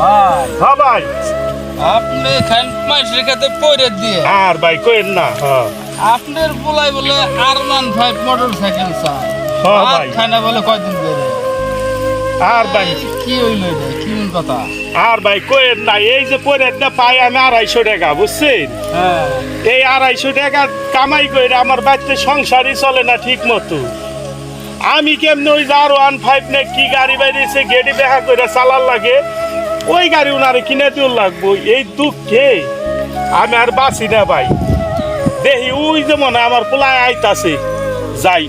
ভাই। হ্যাঁ ভাই আপনি খান মাস রেখাতে পরে দিয়ে। আর ভাই কইেন না হ্যাঁ। আপনার বলাই বলে আর ওয়ান ফাইভ মোটর সাইকেল চাই হ্যাঁ ভাই। খানা বলে কয়দিন ধরে? আর ভাই। কি হইল এটা? কি মন কথা? আর ভাই কইেন না এই যে পরে না পাই আমি আড়াইশো টাকা বুঝছেন? হ্যাঁ। এই আড়াইশো টাকা কামাই করে আমার বাড়িতে সংসারই চলে না ঠিক মতো। আমি কেমনে ওই যে আর ওয়ান ফাইভ নে কি গাড়ি বাইরেছে গেড়ি দেখা করে চালার লাগে ওই গাড়ি ওনারে কিনে দিও লাগবো। এই দুঃখে আমি আর বাঁচি না ভাই। দেখি ওই যে মনে আমার পোলায় আইতাছে। যাই।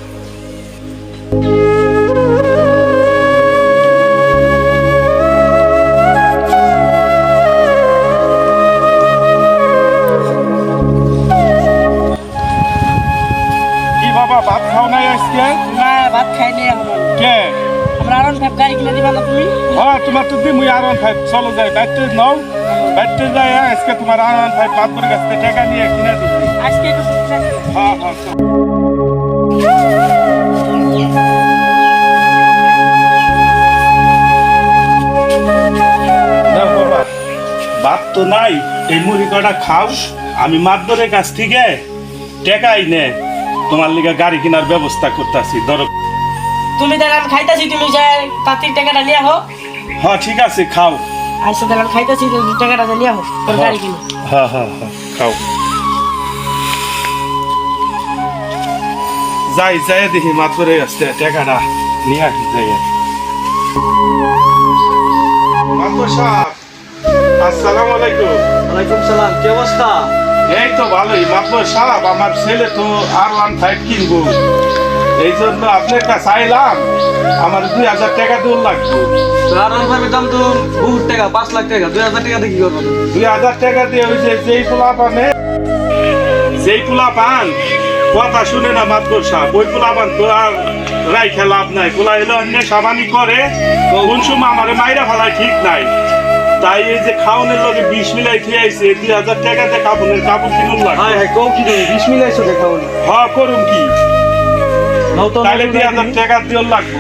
কি বাবা ভাত খাও নাই আজকে? না ভাত খাইনি এখন। কে? আমরা আরন ভাব গাড়ি কিনে দিবা না তুমি? হ্যাঁ তোমার তো দিমুই আর ওয়ান ফাইভ চলো যাই বাইতে নাও। বাইতে যাই হ্যাঁ, আজকে তোমার আর ফাইভ পাঁচ কাছ থেকে টাকা নিয়ে কিনে দিচ্ছি আজকে একটু হ্যাঁ হ্যাঁ চলো। ভাত তো নাই এই মুড়ি কটা খাও আমি মাদ্দরের কাছ থেকে টেকাই নে। তোমার লিগে গাড়ি কেনার ব্যবস্থা করতেছি ধরো। তুমি তাহলে আমি খাইতাছি তুমি যাই তাঁতির টাকাটা নিয়ে আহো। হ্যাঁ ঠিক আছে খাও। আইসো তাহলে আমি খাইতাছি তুমি টাকাটা নিয়ে কিনে। হ্যাঁ হ্যাঁ হ্যাঁ খাও। যাই যাই দেখি মাথুরে আসতে টাকাটা নিয়ে আসি যাই মাথুর সাহেব আসসালামু আলাইকুম। ওয়ালাইকুম সালাম কি অবস্থা? এই তো ভালোই মাথুর সাহেব আমার ছেলে তো আর ওয়ান ফাইভ কিনবো। এই জন্য আপনার কাছে আইলাম আমার দুই হাজার টাকা দূর লাগবে। দাম তো বহুত টাকা পাঁচ লাখ টাকা দুই হাজার টাকা দিয়ে কি করব? দুই হাজার টাকা দিয়ে ওই যে যেই পোলা পানে যেই পোলা পান কথা শুনে না মাত্র সাপ। ওই পোলা পান তো আর রাইখে লাভ নাই। পোলা এলো অন্য সাবানি করে তো কোন সময় আমার মাইরা ফেলায় ঠিক নাই। তাই এই যে খাওয়ানোর লগে বিষ মিলাই খেয়ে আইছে দুই হাজার টাকাতে কাপড়ের কাপড় কিনুন হ্যাঁ লাগে হ্যাঁ কৌ বিশ মিলাইছো দেখা বলি হ করুন কি? নাও তো তাইলে দুই হাজার টাকা দিও লাগবো।